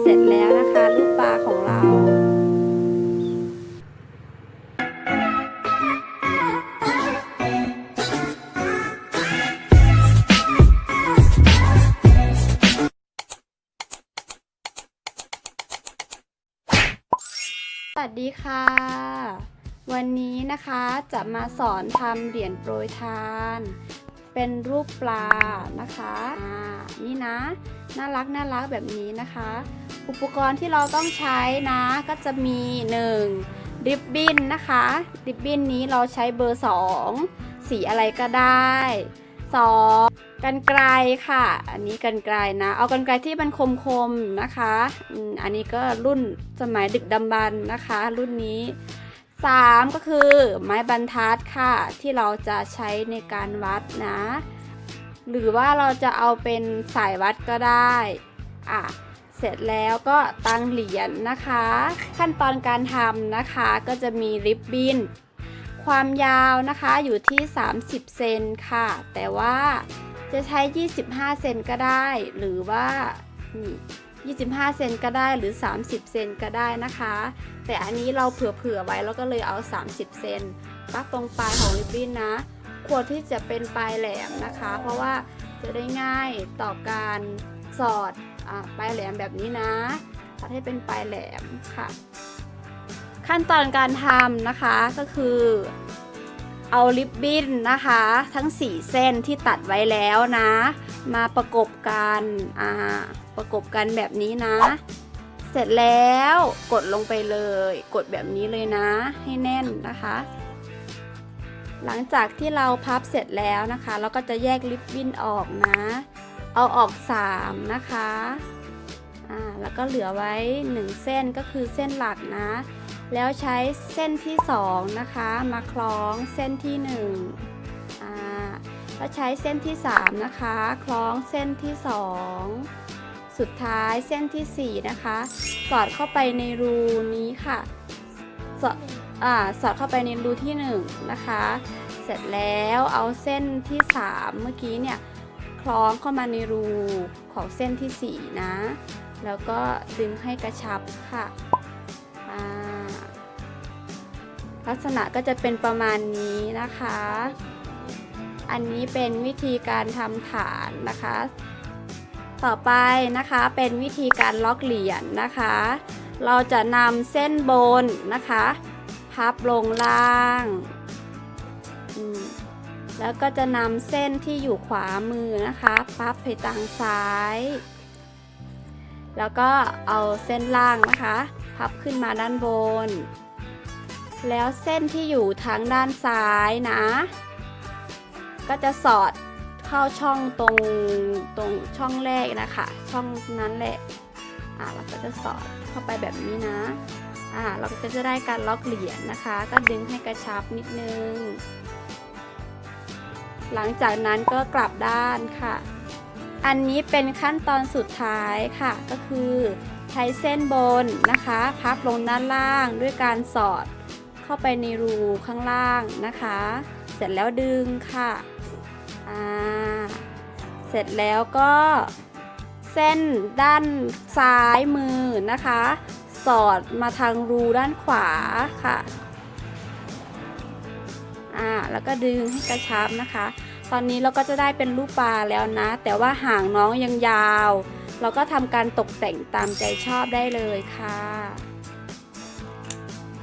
เสร็จแล้วนะคะลูกปลาของเราสวัสดีค่ะ วันนี้นะคะจะมาสอนทำเหรียญโปรยทาน เป็นรูปปลานะคะอ่านี่นะ น่ารักน่ารักแบบนี้นะคะ อุปกรณ์ที่เราต้องใช้นะก็จะมี 1. ริบบิ้นนะคะริบบิ้นนี้เราใช้เบอร์ 2 สีอะไรก็ได้ 2. กันไกลค่ะ อันนี้กันไกลนะ เอากันไกลที่มันคมๆนะคะอันนี้ก็รุ่นสมัยดึกดำบรรนะคะ รุ่นนี้ 3 ก็คือไม้บรรทัดค่ะ ที่เราจะใช้ในการวัดนะ หรือว่าเราจะเอาเป็นสายวัดก็ได้อะเสร็จแล้วก็ตั้งเหรียญนะคะ ขั้นตอนการทำนะคะก็จะมีริบบิ้นความยาวนะคะอยู่ที่ 30 เซนค่ะ แต่ว่าจะใช้ 25 เซนก็ได้ หรือว่า 25 เซนก็ได้หรือ 30 เซนก็ได้นะคะ แต่อันนี้เราเผื่อๆไว้แล้วก็เลยเอา 30 เซนปักตรงปลายของริบบิ้นนะ ควรที่จะเป็นปลายแหลมนะคะ เพราะว่าจะได้ง่ายต่อการสอดอปลายแหลมแบบนี้นะตัดให้เป็นปลายแหลมค่ะ ขั้นตอนการทำนะคะก็คือเอาริบบิ้นนะคะ ทั้ง 4 เส้นที่ตัดไว้แล้วนะ มาประกบกันอ่า ประกบกันแบบนี้นะ เสร็จแล้วกดลงไปเลย กดแบบนี้เลยนะ ให้แน่นนะคะ หลังจากที่เราพับเสร็จแล้วนะคะ เราก็จะแยกริบบิ้นออกนะ เอาออก 3 นะคะอ่าแล้วก็เหลือไว้ 1 เส้นก็คือเส้นหลักนะ แล้วใช้เส้นที่ 2 นะคะ มาคล้องเส้นที่1อ่าแล้วใช้เส้นที่ 3 นะคะ คล้องเส้นที่ 2 สุดท้ายเส้นทีสี่ 4 นะคะ สอดเข้าไปในรูนี้ค่ะ สอดอสอดเข้าไปในรูที่ 1 นะคะ เสร็จแล้วเอาเส้นที่ 3 เมื่อกี้เนี่ยคล้องเข้ามาในรูของเส้นที่ 4 นะ แล้วก็ดึงให้กระชับค่ะลักษณะก็จะเป็นประมาณนี้นะคะ อันนี้เป็นวิธีการทำฐานนะคะ ต่อไปนะคะเป็นวิธีการล็อกเหรียญนะคะ เราจะนำเส้นบนนะคะ พับลงล่าง แล้วก็จะนำเส้นที่อยู่ขวามือนะคะพับไปทางซ้าย แล้วก็เอาเส้นล่างนะคะ พับขึ้นมาด้านบน แล้วเส้นที่อยู่ทางด้านซ้ายนะ ก็จะสอด เข้าช่องตรงตรงช่องแรกนะคะ ช่องนั้นแหละอ่าเราก็จะสอดเข้าไปแบบนี้นะอ่าเราก็จะได้การล็อกเหรียญนะคะ ก็ดึงให้กระชับนิดนึง หลังจากนั้นก็กลับด้านค่ะ อันนี้เป็นขั้นตอนสุดท้ายค่ะ ก็คือใช้เส้นบนนะคะ พับลงด้านล่างด้วยการสอดเข้าไปในรูข้างล่างนะคะ เสร็จแล้วดึงค่ะ สร็จแล้วก็เส้นด้านซ้ายมือนะคะ สอดมาทางรูด้านขวาค่ะอ่าแล้วก็ดึงให้กระชับนะคะ ตอนนี้เราก็จะได้เป็นรูปปลาแล้วนะ แต่ว่าหางน้องยังยาว เราก็ทำการตกแต่งตามใจชอบได้เลยค่ะ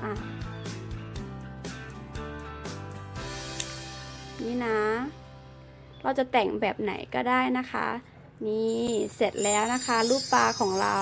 อะนี่นะ เราจะแต่งแบบไหนก็ได้นะคะ นี่เสร็จแล้วนะคะ รูปปลาของเรา